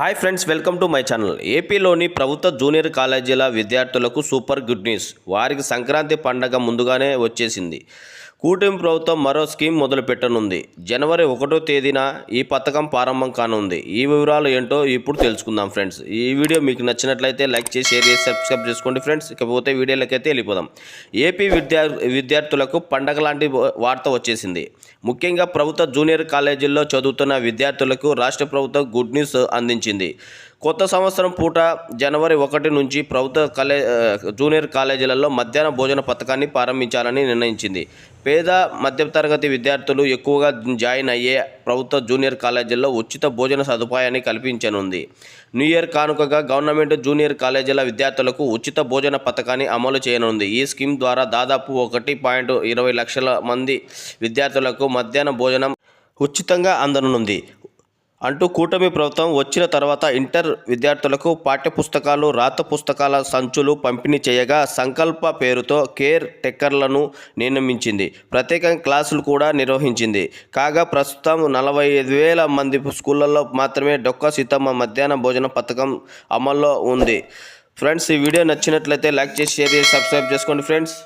Hi friends welcome to my channel. ఏపీలోని ప్రభుత్వ junior కాలేజీల విద్యార్థులకు సూపర్ గుడ్ న్యూస్. వారికి సంక్రాంతి పండగ ముందుగానే వచ్చేసింది. కూటమి ప్రభుత్వం మరో స్కీమ్ మొదలుపెట్టనుంది. జనవరి ఒకటో తేదీన ఈ పథకం ప్రారంభం కానుంది. ఈ వివరాలు ఏంటో ఇప్పుడు తెలుసుకుందాం ఫ్రెండ్స్. ఈ వీడియో మీకు నచ్చినట్లయితే లైక్ చేసి షేర్ చేసి సబ్స్క్రైబ్ చేసుకోండి ఫ్రెండ్స్. ఇకపోతే వీడియోలకైతే వెళ్ళిపోదాం. ఏపీ విద్యా విద్యార్థులకు పండగ లాంటి వార్త వచ్చేసింది. ముఖ్యంగా ప్రభుత్వ జూనియర్ కాలేజీల్లో చదువుతున్న విద్యార్థులకు రాష్ట్ర ప్రభుత్వం గుడ్ న్యూస్ అందించింది. కొత్త సంవత్సరం పూట జనవరి ఒకటి నుంచి ప్రభుత్వ కాలే జూనియర్ కాలేజీలలో మధ్యాహ్న భోజన పథకాన్ని ప్రారంభించాలని నిర్ణయించింది. పేద మధ్యతరగతి విద్యార్థులు ఎక్కువగా జాయిన్ అయ్యే ప్రభుత్వ జూనియర్ కాలేజీల్లో ఉచిత భోజన సదుపాయాన్ని కల్పించనుంది. న్యూ ఇయర్ కానుకగా గవర్నమెంట్ జూనియర్ కాలేజీల విద్యార్థులకు ఉచిత భోజన పథకాన్ని అమలు చేయనుంది. ఈ స్కీమ్ ద్వారా దాదాపు ఒకటి పాయింట్ ఇరవై లక్షల మంది విద్యార్థులకు మధ్యాహ్న భోజనం ఉచితంగా అందనుంది. అంటూ కూటమి ప్రభుత్వం వచ్చిన తర్వాత ఇంటర్ విద్యార్థులకు పాఠ్యపుస్తకాలు రాత పుస్తకాల సంచులు పంపిణీ చేయగా సంకల్ప పేరుతో కేర్ టెక్కర్లను నియమించింది ప్రత్యేకంగా క్లాసులు కూడా నిర్వహించింది. కాగా ప్రస్తుతం నలభై ఐదు వేల మంది స్కూళ్ళల్లో మాత్రమే డొక్క సీతమ్మ మధ్యాహ్న భోజన పథకం అమల్లో ఉంది. ఫ్రెండ్స్ ఈ వీడియో నచ్చినట్లయితే లైక్ చేసి షేర్ చేసి సబ్స్క్రైబ్ చేసుకోండి ఫ్రెండ్స్.